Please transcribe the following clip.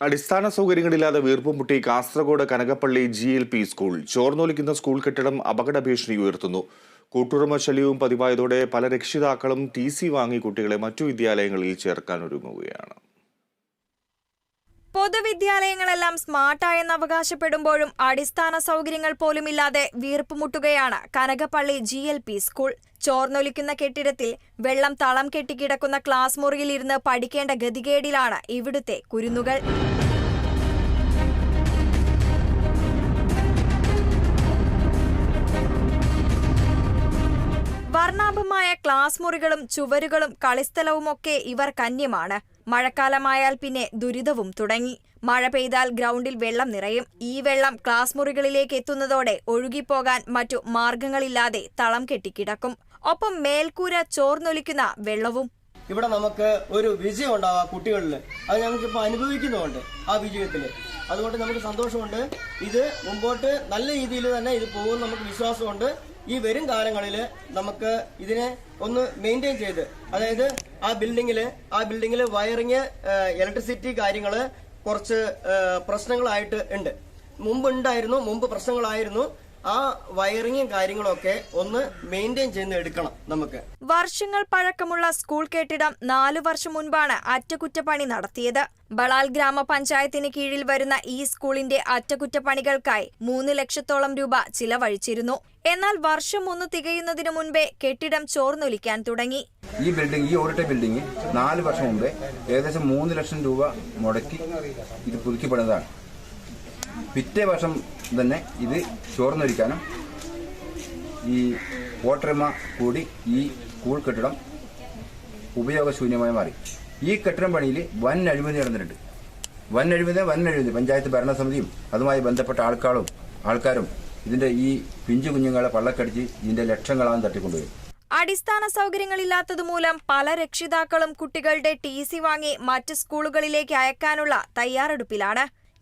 അടിസ്ഥാന സൗകര്യങ്ങളില്ലാതെ വീർപ്പുമുട്ടി Kasaragod Kanakappally G L P school ചോർന്നൊലിക്കുന്ന school കെട്ടിടം അപകട ഭീഷണി ഉയർത്തുന്നു. കൂട്ടുടമ ശല്യവും പതിവായതോടെ പല രക്ഷിതാക്കളും ടി സി വാങ്ങി കുട്ടികളെ മറ്റു വിദ്യാലയങ്ങളിൽ ചേർക്കാൻ ഒരുങ്ങുകയാണ്. പൊതുവിദ്യാലയങ്ങളെല്ലാം സ്മാർട്ടായെന്ന് അവകാശപ്പെടുമ്പോഴും അടിസ്ഥാന സൗകര്യങ്ങൾ പോലുമില്ലാതെ വീർപ്പുമുട്ടുകയാണ്. Kanakappally G L P school. ചോർന്നൊലിക്കുന്ന കെട്ടിടത്തിൽ വെള്ളം തളം കെട്ടിക്കിടക്കുന്ന ക്ലാസ് മുറിയിലിരുന്ന് പഠിക്കേണ്ട ഗതികേടിലാണ് ഇവിടുത്തെ കുരുന്നുകൾ. വർണാഭമായ ക്ലാസ് മുറികളും ചുവരുകളും കളിസ്ഥലവുമൊക്കെ ഇവർ കന്യമാണ്. മഴക്കാലമായാൽ പിന്നെ ദുരിതവും തുടങ്ങി. മഴ പെയ്താൽ ഗ്രൗണ്ടിൽ വെള്ളം നിറയും. ഈ വെള്ളം ക്ലാസ് മുറികളിലേക്ക് എത്തുന്നതോടെ ഒഴുകിപ്പോകാൻ മറ്റു മാർഗങ്ങളില്ലാതെ തളം കെട്ടിക്കിടക്കും. ഒപ്പം മേൽക്കൂര ചോർന്നൊലിക്കുന്ന വെള്ളവും ഇവിടെ നമുക്ക് ഒരു വിജയം ഉണ്ടാവും ആ കുട്ടികളിൽ. അത് ഞങ്ങൾക്ക് ഇപ്പോൾ അനുഭവിക്കുന്നുമുണ്ട് ആ വിജയത്തിൽ അതുകൊണ്ട് നമുക്ക് സന്തോഷമുണ്ട്. ഇത് മുമ്പോട്ട് നല്ല രീതിയിൽ തന്നെ ഇത് പോകും നമുക്ക് വിശ്വാസമുണ്ട്. ഈ വരും കാലങ്ങളിൽ നമുക്ക് ഇതിനെ ഒന്ന് മെയിന്റെയിൻ ചെയ്ത് അതായത് ആ ബിൽഡിങ്ങിൽ ആ ബിൽഡിങ്ങിൽ വയറിങ് ഇലക്ട്രിസിറ്റി കാര്യങ്ങൾ കുറച്ച് പ്രശ്നങ്ങളായിട്ട് ഉണ്ട്. മുമ്പ് ഉണ്ടായിരുന്നു മുമ്പ് പ്രശ്നങ്ങളായിരുന്നു. ആ വയറിങ്ങും കാര്യങ്ങളൊക്കെ ഒന്ന് മെയിന്റെയിൻ ചെയ്ത് എടുക്കണം നമുക്ക്. വർഷങ്ങൾ പഴക്കമുള്ള സ്കൂൾ കെട്ടിടം നാലു വർഷം മുൻപാണ് അറ്റകുറ്റപ്പണി നടത്തിയത്. ബളാൽ ഗ്രാമപഞ്ചായത്തിന് കീഴിൽ വരുന്ന ഈ സ്കൂളിന്റെ അറ്റകുറ്റപ്പണികൾക്കായി മൂന്ന് ലക്ഷത്തോളം രൂപ ചിലവഴിച്ചിരുന്നു. എന്നാൽ വർഷം ഒന്ന് തികയുന്നതിനു മുൻപേ കെട്ടിടം ചോർന്നൊലിക്കാൻ തുടങ്ങി. ഈ ബിൽഡിംഗ് ഈ ഓടിട്ട ബിൽഡിംഗ് നാല് വർഷം മുമ്പേ ഏകദേശം മൂന്ന് ലക്ഷം രൂപ മുടക്കി ഇത് പുതുക്കി പണിതാണ് പിറ്റേ വർഷം തന്നെ ഇത് ചോർന്നൊരിക്കാനും ഈ വോട്ടർമ കൂടി ഈ സ്കൂൾ കെട്ടിടം ഉപയോഗശൂന്യമായി മാറി. ഈ കെട്ടിടം പണിയിൽ വൻ അഴിമതി നടന്നിട്ടുണ്ട്. വൻ അഴിമതി വൻ അഴിമതി. പഞ്ചായത്ത് ഭരണസമിതിയും അതുമായി ബന്ധപ്പെട്ട ആൾക്കാരും ആൾക്കാരും ഇതിന്റെ ഈ പിഞ്ചു കുഞ്ഞുങ്ങളെ പള്ളക്കടിച്ച് ഇതിന്റെ ലക്ഷങ്ങളാണ് തട്ടിക്കൊണ്ടുപോയി അടിസ്ഥാന സൗകര്യങ്ങളില്ലാത്തതുമൂലം പല രക്ഷിതാക്കളും കുട്ടികളുടെ ടി സി വാങ്ങി മറ്റ് സ്കൂളുകളിലേക്ക് അയക്കാനുള്ള തയ്യാറെടുപ്പിലാണ്.